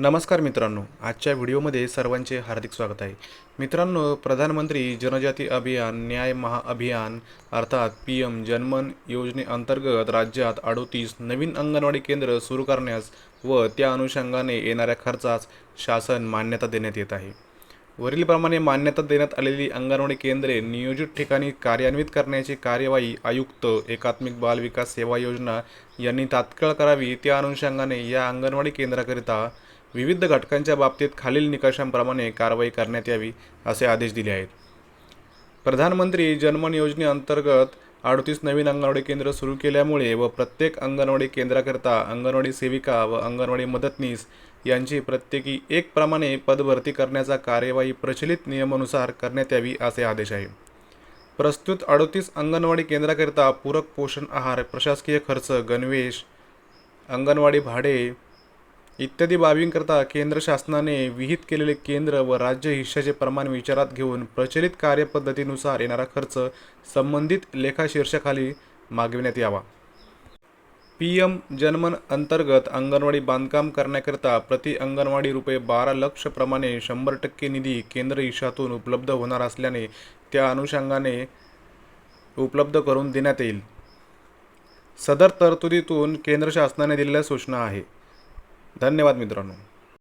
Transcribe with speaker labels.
Speaker 1: नमस्कार मित्रांनो आजच्या व्हिडिओमध्ये सर्वांचे हार्दिक स्वागत आहे. मित्रांनो प्रधानमंत्री जनजाती अभियान न्याय महाअभियान अर्थात पी एम जनमन योजनेअंतर्गत राज्यात अडोतीस नवीन अंगणवाडी केंद्र सुरू करण्यास व त्या अनुषंगाने येणाऱ्या खर्चास शासन मान्यता देण्यात येत आहे. वरीलप्रमाणे मान्यता देण्यात आलेली अंगणवाडी केंद्रे नियोजित ठिकाणी कार्यान्वित करण्याची कार्यवाही आयुक्त एकात्मिक बाल विकास सेवा योजना यांनी तात्काळ करावी त्या अनुषंगाने या अंगणवाडी केंद्राकरिता विविध घटकांच्या बाबतीत खालील निकषांप्रमाणे कारवाई करण्यात यावी असे आदेश दिले आहेत. प्रधानमंत्री जनमन योजनेअंतर्गत अडतीस नवीन अंगणवाडी केंद्र सुरू केल्यामुळे व प्रत्येक अंगणवाडी केंद्राकरता अंगणवाडी सेविका व अंगणवाडी मदतनीस यांची प्रत्येकी एक प्रमाणे पदभरती करण्याचा कार्यवाही प्रचलित नियमानुसार करण्यात यावी असे आदेश आहे. प्रस्तुत अडतीस अंगणवाडी केंद्राकरिता पूरक पोषण आहार प्रशासकीय खर्च गणवेश अंगणवाडी भाडे इत्यादी बाबींकरता केंद्र शासनाने विहित केलेले केंद्र व राज्य हिश्श्याचे प्रमाण विचारात घेऊन प्रचलित कार्यपद्धतीनुसार येणारा खर्च संबंधित लेखाशीर्षाखाली मागविण्यात यावा. पी एम जनमन अंतर्गत अंगणवाडी बांधकाम करण्याकरिता प्रति अंगणवाडी रुपये बारा लक्षप्रमाणे शंभर टक्के निधी केंद्र हिशातून उपलब्ध होणार असल्याने त्या अनुषंगाने उपलब्ध करून देण्यात येईल. सदर तरतुदीतून केंद्र शासनाने दिलेल्या सूचना आहे. धन्यवाद मित्रांनो.